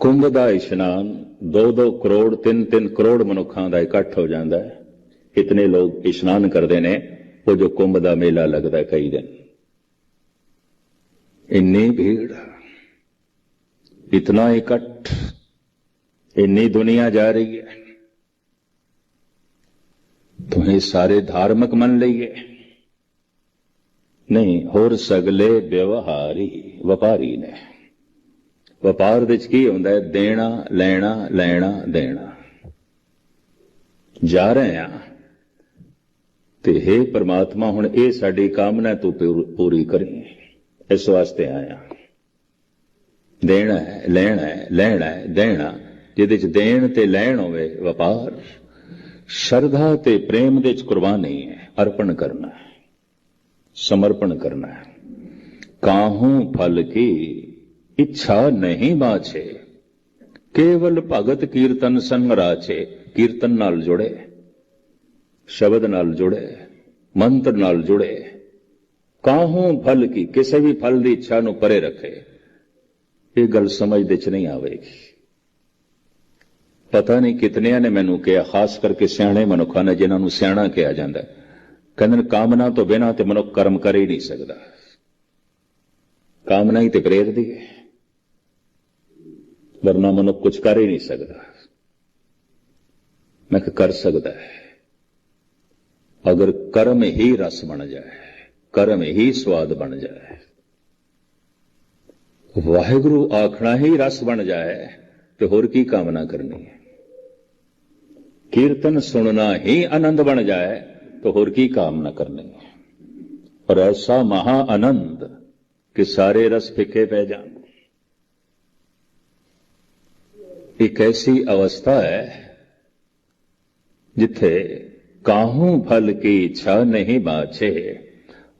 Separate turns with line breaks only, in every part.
ਕੁੰਭ ਦਾ ਇਸ਼ਨਾਨ 2-2 ਕਰੋੜ 3-3 ਕਰੋੜ ਮਨੁੱਖਾਂ ਦਾ ਇਕੱਠ ਹੋ ਜਾਂਦਾ ਹੈ। ਇਤਨੇ ਲੋਕ ਇਸ਼ਨਾਨ ਕਰਦੇ ਨੇ, ਉਹ ਜੋ ਕੁੰਭ ਦਾ ਮੇਲਾ ਲੱਗਦਾ ਕਈ ਦਿਨ। ਇੰਨੀ ਭੀੜ, ਇਤਨਾ ਇਕੱਠ, ਇੰਨੀ ਦੁਨੀਆ ਜਾ ਰਹੀ ਹੈ। ਤੁਸੀਂ ਸਾਰੇ ਧਾਰਮਿਕ ਮੰਨ ਲਈਏ। ਨਹੀਂ, ਹੋਰ ਸਗਲੇ ਵਿਵਹਾਰੀ ਵਪਾਰੀ ਨੇ। ਵਪਾਰ ਵਿੱਚ ਕੀ ਹੁੰਦਾ ਹੈ? ਦੇਣਾ, ਲੈਣਾ ਲੈਣਾ, ਦੇਣਾ। ਜਾ ਰਹੇ ਆ ਤੇ हे ਪ੍ਰਮਾਤਮਾ, ਹੁਣ ਇਹ ਸਾਡੀ ਕਾਮਨਾ ਤੂੰ ਪੂਰੀ ਕਰੀ। ਇਸ ਵਾਸਤੇ ਆਇਆ। ਦੇਣਾ ਹੈ, ਲੈਣਾ ਹੈ ਲੈਣਾ ਹੈ, ਦੇਣਾ। ਜਿਹਦੇ ਚ ਦੇਣ ਤੇ ਲੈਣ ਹੋਵੇ ਵਪਾਰ, ਸ਼ਰਧਾ ਤੇ ਪ੍ਰੇਮ ਦੇ ਚ ਕੁਰਬਾਨੀ ਹੈ, ਅਰਪਣ ਕਰਨਾ ਸਮਰਪਣ ਕਰਨਾ ਹੈ। ਕਾਹੂ ਫਲ ਕੀ ਇੱਛਾ ਨਹੀਂ ਬਾਛੇ ਕੇਵਲ ਭਗਤ ਕੀਰਤਨ ਸੰਗ ਰਾਚੇ ਕੀਰਤਨ ਨਾਲ ਜੁੜੇ, ਸ਼ਬਦ ਨਾਲ ਜੁੜੇ, ਮੰਤਰ ਨਾਲ ਜੁੜੇ। ਕਾਹੋਂ ਫਲ ਕੀ, ਕਿਸੇ ਵੀ ਫਲ ਦੀ ਇੱਛਾ ਨੂੰ ਪਰੇ ਰੱਖੇ। ਇਹ ਗੱਲ ਸਮਝ ਦੇ ਚ ਨਹੀਂ ਆਵੇਗੀ। ਪਤਾ ਨਹੀਂ ਕਿਤਨਿਆਂ ਨੇ ਮੈਨੂੰ ਕਿਹਾ, ਖਾਸ ਕਰਕੇ ਸਿਆਣੇ ਮਨੁੱਖਾਂ ਨੇ, ਜਿਨ੍ਹਾਂ ਨੂੰ ਸਿਆਣਾ ਕਿਹਾ ਜਾਂਦਾ ਕਹਿੰਦੇ ਨੇ, ਕਾਮਨਾ ਤੋਂ ਬਿਨਾਂ ਤੇ ਮਨੁੱਖ ਕਰਮ ਕਰ ਹੀ ਨਹੀਂ ਸਕਦਾ। ਕਾਮਨਾ ਹੀ ਤੇ ਪ੍ਰੇਰਦੀ ਹੈ। ਵਰਨਾ ਮਨੁੱਖ ਕੁਝ ਕਰ ਹੀ ਨਹੀਂ ਸਕਦਾ। ਮੈਂ ਕਿ ਕਰ ਸਕਦਾ ਹੈ। ਅਗਰ ਕਰਮ ਹੀ ਰਸ ਬਣ ਜਾਏ, ਕਰਮ ਹੀ ਸਵਾਦ ਬਣ ਜਾਏ, ਵਾਹਿਗੁਰੂ ਆਖਣਾ ਹੀ ਰਸ ਬਣ ਜਾਏ, ਤੇ ਹੋਰ ਕੀ ਕਾਮਨਾ ਕਰਨੀ ਹੈ? ਕੀਰਤਨ ਸੁਣਨਾ ਹੀ ਆਨੰਦ ਬਣ ਜਾਏ तो ਹੋਰ ਕੀ ਕਾਮਨਾ ਕਰਨੀ ਹੈ? ਔਰ ਐਸਾ ਮਹਾ ਆਨੰਦ ਕਿ ਸਾਰੇ ਰਸ ਫਿੱਕੇ ਪੈ ਜਾਣ। ਇੱਕ ਐਸੀ ਅਵਸਥਾ ਹੈ ਜਿੱਥੇ ਕਾਹੂ ਫਲ ਕੀ ਇੱਛਾ ਨਹੀਂ ਬਾਛੇ?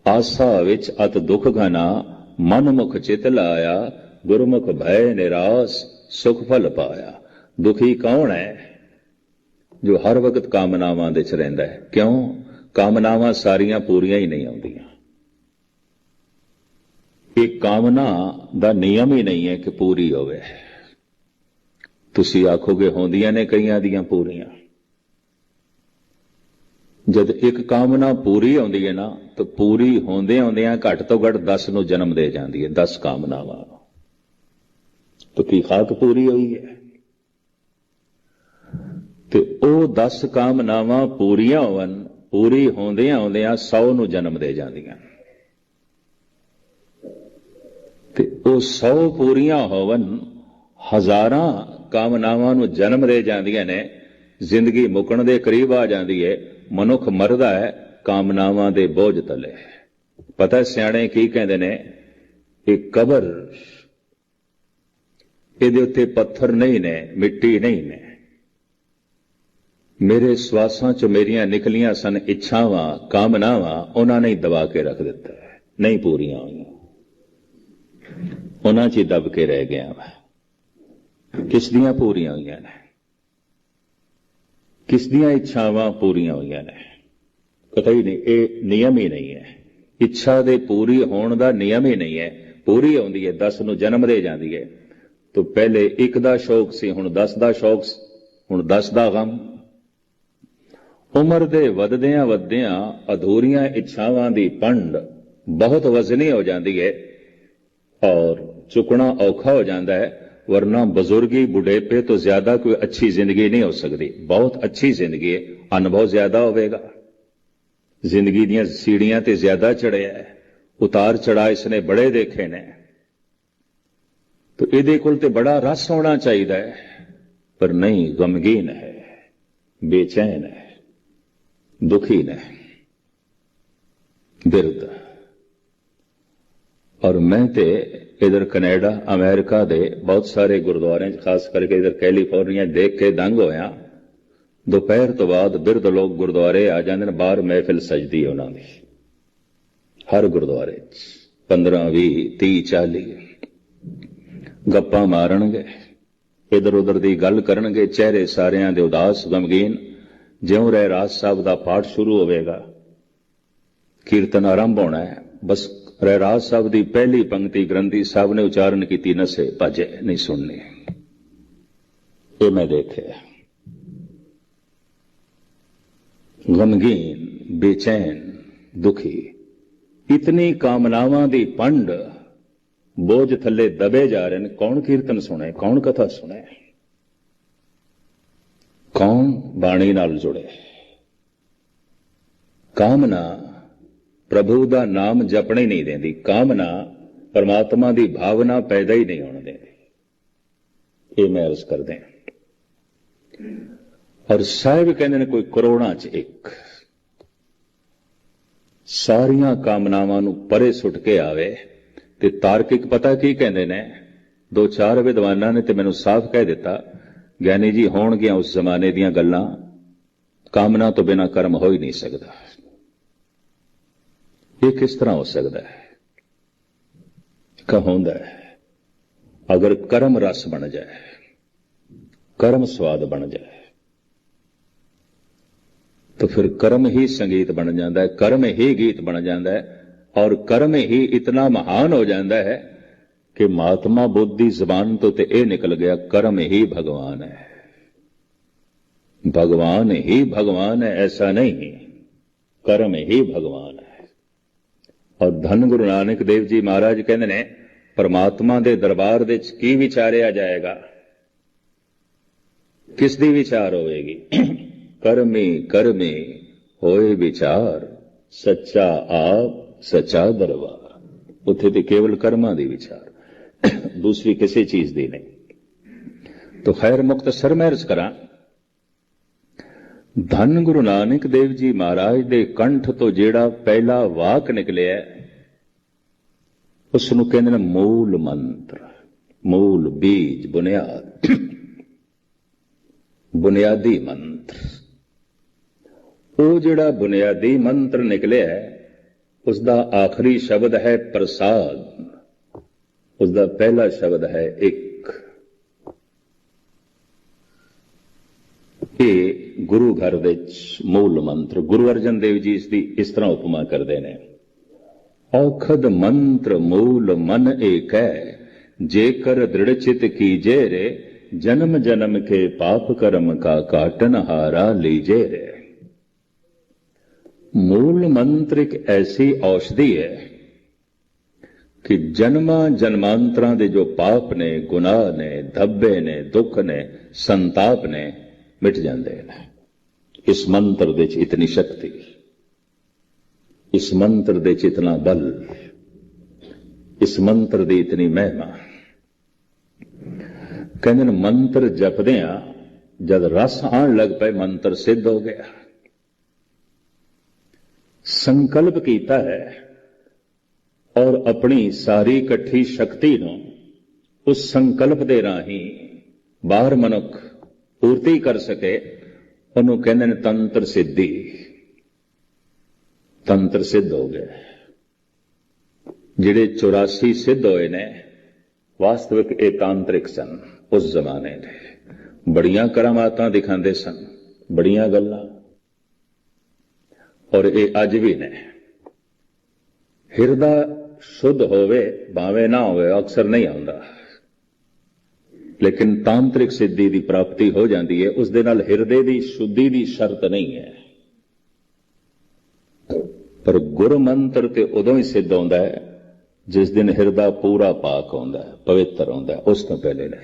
ਆਸਾ ਵਿੱਚ ਅਤ ਦੁਖ ਘਨਾ, ਮਨਮੁਖ ਚਿਤ ਲਾਇਆ, ਗੁਰਮੁਖ ਭੈ ਨਿਰਾਸ, ਸੁਖ ਫਲ ਪਾਇਆ। ਦੁਖੀ ਕੌਣ ਹੈ ਜੋ ਹਰ ਵਕਤ ਕਾਮਨਾਵਾਂ ਦੇ ਚ ਰਹਿੰਦਾ ਹੈ? ਕਿਉਂ? ਕਾਮਨਾਵਾਂ ਸਾਰੀਆਂ ਪੂਰੀਆਂ ਹੀ ਨਹੀਂ ਆਉਂਦੀਆਂ। ਇਹ ਕਾਮਨਾ ਦਾ ਨਿਯਮ ਹੀ ਨਹੀਂ ਹੈ ਕਿ ਪੂਰੀ ਹੋਵੇ। ਤੁਸੀਂ ਆਖੋਗੇ ਹੁੰਦੀਆਂ ਨੇ ਕਈਆਂ ਦੀਆਂ ਪੂਰੀਆਂ। ਜਦ ਇੱਕ ਕਾਮਨਾ ਪੂਰੀ ਆਉਂਦੀ ਹੈ ਨਾ, ਤਾਂ ਪੂਰੀ ਹੁੰਦੇ ਆਉਂਦਿਆਂ ਘੱਟ ਤੋਂ ਘੱਟ 10 ਨੂੰ ਜਨਮ ਦੇ ਜਾਂਦੀ ਹੈ 10 ਕਾਮਨਾਵਾਂ। ਤਾਂ ਪੂਰੀ ਹੋਈ ਹੈ? ਤੇ ਉਹ 10 ਕਾਮਨਾਵਾਂ ਪੂਰੀਆਂ ਹੋਵਨ, ਪੂਰੀ ਹੁੰਦਿਆਂ ਆਉਂਦਿਆਂ 100 ਨੂੰ ਜਨਮ ਦੇ ਜਾਂਦੀਆਂ। ਤੇ ਉਹ 100 ਪੂਰੀਆਂ ਹੋਵਨ ਹਜ਼ਾਰਾਂ ਕਾਮਨਾਵਾਂ ਨੂੰ ਜਨਮ ਦੇ ਜਾਂਦੀਆਂ ਨੇ, ਜ਼ਿੰਦਗੀ ਮੁਕਣ ਦੇ ਕਰੀਬ ਆ ਜਾਂਦੀ ਹੈ ਮਨੁੱਖ ਮਰਦਾ ਹੈ, ਕਾਮਨਾਵਾਂ ਦੇ ਬੋਝ ਤਲੇ ਪਤਾ ਸਿਆਣੇ ਕੀ ਕਹਿੰਦੇ ਨੇ? ਇਹ ਕਬਰ ਇਹਦੇ ਉੱਤੇ ਪੱਥਰ ਨਹੀਂ ਨੇ, ਮਿੱਟੀ ਨਹੀਂ ਨੇ। ਮੇਰੇ ਸਵਾਸਾਂ ਚ ਮੇਰੀਆਂ ਨਿਕਲੀਆਂ ਸਨ ਇੱਛਾਵਾਂ, ਕਾਮਨਾਵਾਂ, ਉਹਨਾਂ ਨੇ ਦਬਾ ਕੇ ਰੱਖ ਦਿੱਤਾ ਨਹੀਂ ਪੂਰੀਆਂ ਹੋਈਆਂ। ਉਹਨਾਂ 'ਚ ਹੀ ਦਬ ਕੇ ਰਹਿ ਗਿਆ ਮੈਂ। ਕਿਸ ਦੀਆਂ ਪੂਰੀਆਂ ਹੋਈਆਂ ਨੇ? ਕਿਸ ਦੀਆਂ ਇੱਛਾਵਾਂ ਪੂਰੀਆਂ ਹੋਈਆਂ ਨੇ? ਪਤਾ ਹੀ ਨਹੀਂ, ਇਹ ਨਿਯਮ ਹੀ ਨਹੀਂ ਹੈ। ਇੱਛਾ ਦੇ ਪੂਰੀ ਹੋਣ ਦਾ ਨਿਯਮ ਹੀ ਨਹੀਂ ਹੈ। ਪੂਰੀ ਆਉਂਦੀ ਹੈ 10 ਨੂੰ ਜਨਮ ਦੇ ਜਾਂਦੀ ਹੈ। ਤੋਂ ਪਹਿਲੇ ਇੱਕ ਦਾ ਸ਼ੌਕ ਸੀ, ਹੁਣ 10 ਦਾ ਸ਼ੌਕ ਹੁਣ 10 ਦਾ ਗਮ। ਉਮਰ ਦੇ ਵਧਦਿਆਂ ਵਧਦਿਆਂ ਅਧੂਰੀਆਂ ਇੱਛਾਵਾਂ ਦੀ ਪੰਡ ਬਹੁਤ ਵਜ਼ਨੀ ਹੋ ਜਾਂਦੀ ਹੈ ਔਰ ਚੁੱਕਣਾ ਔਖਾ ਹੋ ਜਾਂਦਾ ਹੈ। ਵਰਨਾ ਬਜ਼ੁਰਗੀ ਬੁਢੇਪੇ ਤੋਂ ਜ਼ਿਆਦਾ ਕੋਈ ਅੱਛੀ ਜ਼ਿੰਦਗੀ ਨਹੀਂ ਹੋ ਸਕਦੀ। ਬਹੁਤ ਅੱਛੀ ਜ਼ਿੰਦਗੀ ਹੈ। ਅਨੁਭਵ ਜ਼ਿਆਦਾ ਹੋਵੇਗਾ। ਜ਼ਿੰਦਗੀ ਦੀਆਂ ਸੀੜੀਆਂ ਤੇ ਜ਼ਿਆਦਾ ਚੜਿਆ ਹੈ। ਉਤਾਰ ਚੜਾ ਇਸਨੇ ਬੜੇ ਦੇਖੇ ਨੇ। ਤਾਂ ਇਹਦੇ ਕੋਲ ਤੇ ਬੜਾ ਰਸ ਹੋਣਾ ਚਾਹੀਦਾ ਹੈ। ਪਰ ਨਹੀਂ, ਗਮਗੀਨ ਹੈ। ਬੇਚੈਨ ਹੈ। ਦੁਖੀ ਨੇ ਬਿਰਧ। ਔਰ ਮੈਂ ਤੇ ਇਧਰ ਕੈਨੇਡਾ, ਅਮਰੀਕਾ ਦੇ ਬਹੁਤ ਸਾਰੇ ਗੁਰਦੁਆਰਿਆਂ 'ਚ ਖਾਸ ਕਰਕੇ ਇਧਰ ਕੈਲੀਫੋਰਨੀਆ ਦੇਖ ਕੇ ਦੰਗ ਹੋਇਆ। ਦੁਪਹਿਰ ਤੋਂ ਬਾਅਦ ਬਿਰਧ ਲੋਕ ਗੁਰਦੁਆਰੇ ਆ ਜਾਂਦੇ ਨੇ, ਬਾਹਰ ਮਹਿਫਿਲ ਸਜਦੀ ਹੈ ਉਹਨਾਂ ਦੀ। ਹਰ ਗੁਰਦੁਆਰੇ 15 20 30 40 ਗੱਪਾਂ ਮਾਰਨਗੇ। ਇਧਰ ਉਧਰ ਦੀ ਗੱਲ ਕਰਨਗੇ, ਚਿਹਰੇ ਸਾਰਿਆਂ ਦੇ ਉਦਾਸ, ਗਮਗੀਨ। ਜਿਉਂ ਰਹਿ ਰਾਜ ਸਾਹਿਬ ਦਾ ਪਾਠ ਸ਼ੁਰੂ ਹੋਵੇਗਾ, ਕੀਰਤਨ ਆਰੰਭ ਹੋਣਾ ਹੈ, ਬਸ ਰਹਿਰਾਜ ਸਾਹਿਬ ਦੀ ਪਹਿਲੀ ਪੰਕਤੀ ਗ੍ਰੰਥੀ ਸਾਹਿਬ ਨੇ ਉਚਾਰਨ ਕੀਤੀ, ਨਸੇ ਭਜੇ, ਨਹੀਂ ਸੁਣਨੀ। ਇਹ ਮੈਂ ਦੇਖਿਆ। ਗਮਗੀਨ, ਬੇਚੈਨ, ਦੁਖੀ, ਇਤਨੀ ਕਾਮਨਾਵਾਂ ਦੀ ਪੰਡ, ਬੋਝ ਥੱਲੇ ਦਬੇ ਜਾ ਰਹੇ ਨੇ। ਕੌਣ ਕੀਰਤਨ ਸੁਣੇ, ਕੌਣ ਕਥਾ ਸੁਣੇ? ਕੌਣ ਬਾਣੀ ਨਾਲ ਜੁੜੇ? ਕਾਮਨਾ ਪ੍ਰਭੂ ਦਾ ਨਾਮ ਜਪਣੇ ਨਹੀਂ ਦਿੰਦੀ, ਕਾਮਨਾ ਪਰਮਾਤਮਾ ਦੀ ਭਾਵਨਾ ਪੈਦਾ ਹੀ ਨਹੀਂ ਹੋਣ ਦਿੰਦੀ। ਇਹ ਮੈਂ ਅਰਜ਼ ਕਰਦੇ ਹਾਂ। ਔਰ ਸਾਹਿਬ ਕਹਿੰਦੇ ਨੇ ਕੋਈ ਕਰੋੜਾਂ ਚ ਇੱਕ। ਸਾਰੀਆਂ ਕਾਮਨਾਵਾਂ ਨੂੰ ਪਰੇ ਸੁੱਟ ਕੇ ਆਵੇ ਤੇ ਤਾਰਕਿਕ ਪਤਾ ਕੀ ਕਹਿੰਦੇ ਨੇ? ਦੋ ਚਾਰ ਵਿਦਵਾਨਾਂ ਨੇ ਤੇ ਮੈਨੂੰ ਸਾਫ਼ ਕਹਿ ਦਿੱਤਾ, ਗਿਆਨੀ ਜੀ ਹੋਣਗੀਆਂ ਉਸ ਜ਼ਮਾਨੇ ਦੀਆਂ ਗੱਲਾਂ, ਕਾਮਨਾ ਤੋਂ ਬਿਨਾ ਕਰਮ ਹੋ ਹੀ ਨਹੀਂ ਸਕਦਾ। ਇਹ ਕਿਸ ਤਰ੍ਹਾਂ ਹੋ ਸਕਦਾ ਹੈ? ਕਹੋਂਦਾ ਹੈ, ਅਗਰ ਕਰਮ ਰਸ ਬਣ ਜਾਏ, ਕਰਮ ਸਵਾਦ ਬਣ ਜਾਏ, ਤਾਂ ਫਿਰ ਕਰਮ ਹੀ ਸੰਗੀਤ ਬਣ ਜਾਂਦਾ ਹੈ, ਕਰਮ ਹੀ ਗੀਤ ਬਣ ਜਾਂਦਾ ਹੈ, ਔਰ ਕਰਮ ਹੀ ਇਤਨਾ ਮਹਾਨ ਹੋ ਜਾਂਦਾ ਹੈ ਕਿ ਮਹਾਤਮਾ ਬੁੱਧ ਦੀ ਜ਼ਬਾਨ ਤੋਂ ਤੇ ਇਹ ਨਿਕਲ ਗਿਆ, ਕਰਮ ਹੀ ਭਗਵਾਨ ਹੈ। ਭਗਵਾਨ ਹੀ ਭਗਵਾਨ ਹੈ, ਐਸਾ ਨਹੀਂ, ਕਰਮ ਹੀ ਭਗਵਾਨ ਔਰ ਧੰਨ ਗੁਰੂ ਨਾਨਕ ਦੇਵ ਜੀ ਮਹਾਰਾਜ ਕਹਿੰਦੇ ਨੇ, ਪਰਮਾਤਮਾ ਦੇ ਦਰਬਾਰ ਦੇ ਵਿੱਚ ਕੀ ਵਿਚਾਰਿਆ ਜਾਏਗਾ? ਕਿਸ ਦੀ ਵਿਚਾਰ ਹੋਵੇਗੀ? ਕਰਮੀ ਕਰਮੀ ਹੋਏ ਵਿਚਾਰ, ਸੱਚਾ ਆਪ ਸੱਚਾ ਦਰਬਾਰ। ਉੱਥੇ ਤੇ ਕੇਵਲ ਕਰਮਾਂ ਦੀ ਵਿਚਾਰ, ਦੂਸਰੀ ਕਿਸੇ ਚੀਜ਼ ਦੀ ਨਹੀਂ। ਤੋ ਖੈਰ ਮੁਕਤਸਰ ਮੈਂ ਅਰਜ਼ ਕਰਾਂ। ਧੰਨ ਗੁਰੂ ਨਾਨਕ ਦੇਵ ਜੀ ਮਹਾਰਾਜ ਦੇ ਕੰਠ ਤੋਂ ਜਿਹੜਾ ਪਹਿਲਾ ਵਾਕ ਨਿਕਲਿਆ ਉਸ ਨੂੰ ਕਹਿੰਦੇ ਨੇ ਮੂਲ ਮੰਤਰ, ਮੂਲ ਬੀਜ ਬੁਨਿਆਦ, ਬੁਨਿਆਦੀ ਮੰਤਰ। ਉਹ ਜਿਹੜਾ ਬੁਨਿਆਦੀ ਮੰਤਰ ਨਿਕਲਿਆ ਉਸ ਦਾ ਆਖਰੀ ਸ਼ਬਦ ਹੈ ਪ੍ਰਸਾਦ। ਉਸ ਦਾ ਪਹਿਲਾ ਸ਼ਬਦ ਹੈ ਇੱਕ ਇਹ ਗੁਰੂ ਘਰ ਵਿੱਚ ਮੂਲ ਮੰਤਰ ਗੁਰੂ ਅਰਜਨ ਦੇਵ ਜੀ ਇਸ ਦੀ ਇਸ ਤਰ੍ਹਾਂ ਉਪਮਾ ਕਰਦੇ ਨੇ। ਔਖਦ ਮੰਤਰ ਮੂਲ ਮਨ ਏਕ ਹੈ ਜੇਕਰ ਦ੍ਰਿੜ ਚਿਤ ਕੀਜੇ ਰੇ ਜਨਮ ਜਨਮ ਕੇ ਪਾਪ ਕਰਮ ਕਾ ਕਾਟਨ ਹਾਰਾ ਲੀਜੇ ਰੇ ਮੂਲ ਮੰਤਰ ਇੱਕ ਐਸੀ ਔਸ਼ਧੀ ਹੈ ਕਿ ਜਨਮਾਂ ਜਨਮਾਂਤਰਾਂ ਦੇ ਜੋ ਪਾਪ ਨੇ, ਗੁਨਾਹ ਨੇ, ਧੱਬੇ ਨੇ, ਦੁੱਖ ਨੇ, ਸੰਤਾਪ ਨੇ, ਮਿਟ ਜਾਂਦੇ ਨੇ। ਇਸ ਮੰਤਰ ਦੇ ਚ ਇਤਨੀ ਸ਼ਕਤੀ, ਇਸ ਮੰਤਰ ਦੇ ਚ ਇਤਨਾ ਬਲ, ਇਸ ਮੰਤਰ ਦੀ ਇਤਨੀ ਮਹਿਮਾ। ਕਹਿੰਦੇ ਨੇ, ਮੰਤਰ ਜਪਦੇ ਆ ਜਦ ਰਸ ਆਣ ਲੱਗ ਪਏ, ਮੰਤਰ ਸਿੱਧ ਹੋ ਗਿਆ। ਸੰਕਲਪ ਕੀਤਾ ਹੈ ਔਰ ਆਪਣੀ ਸਾਰੀ ਇਕੱਠੀ ਸ਼ਕਤੀ ਨੂੰ ਉਸ ਸੰਕਲਪ ਦੇ ਰਾਹੀਂ ਬਾਹਰ ਮਨੁੱਖ ਪੂਰਤੀ ਕਰ ਸਕੇ। ਉਹਨੂੰ ਕਹਿੰਦੇ ਨੇ ਤੰਤਰ ਸਿੱਧੀ। ਤੰਤਰ ਸਿੱਧ ਹੋ ਗਿਆ ਜਿਹੜੇ 84 ਸਿੱਧ ਹੋਏ ਨੇ, ਵਾਸਤਵਿਕ ਇਹ ਤਾਂਤਰਿਕ ਸਨ ਉਸ ਜ਼ਮਾਨੇ ਦੇ। ਬੜੀਆਂ ਕਰਾਮਾਤਾਂ ਦਿਖਾਉਂਦੇ ਸਨ, ਬੜੀਆਂ ਗੱਲਾਂ। ਔਰ ਇਹ ਅੱਜ ਵੀ ਨੇ। ਹਿਰਦਾ ਸ਼ੁੱਧ ਹੋਵੇ, ਭਾਵੇਂ ਨਾ ਹੋਵੇ ਅਕਸਰ ਨਹੀਂ ਆਉਂਦਾ। ਲੇਕਿਨ ਤਾਂਤਰਿਕ ਸਿੱਧੀ ਦੀ ਪ੍ਰਾਪਤੀ ਹੋ ਜਾਂਦੀ ਹੈ, ਉਸ ਦੇ ਨਾਲ ਹਿਰਦੇ ਦੀ ਸ਼ੁੱਧੀ ਦੀ ਸ਼ਰਤ ਨਹੀਂ ਹੈ। ਪਰ ਗੁਰ ਮੰਤਰ ਤੇ ਉਦੋਂ ਹੀ ਸਿੱਧ ਆਉਂਦਾ ਹੈ, ਜਿਸ ਦਿਨ ਹਿਰਦਾ ਪੂਰਾ ਪਾਕ ਹੁੰਦਾ ਹੈ, ਪਵਿੱਤਰ ਹੁੰਦਾ ਹੈ, ਉਸ ਤੋਂ ਪਹਿਲੇ ਨਹੀਂ।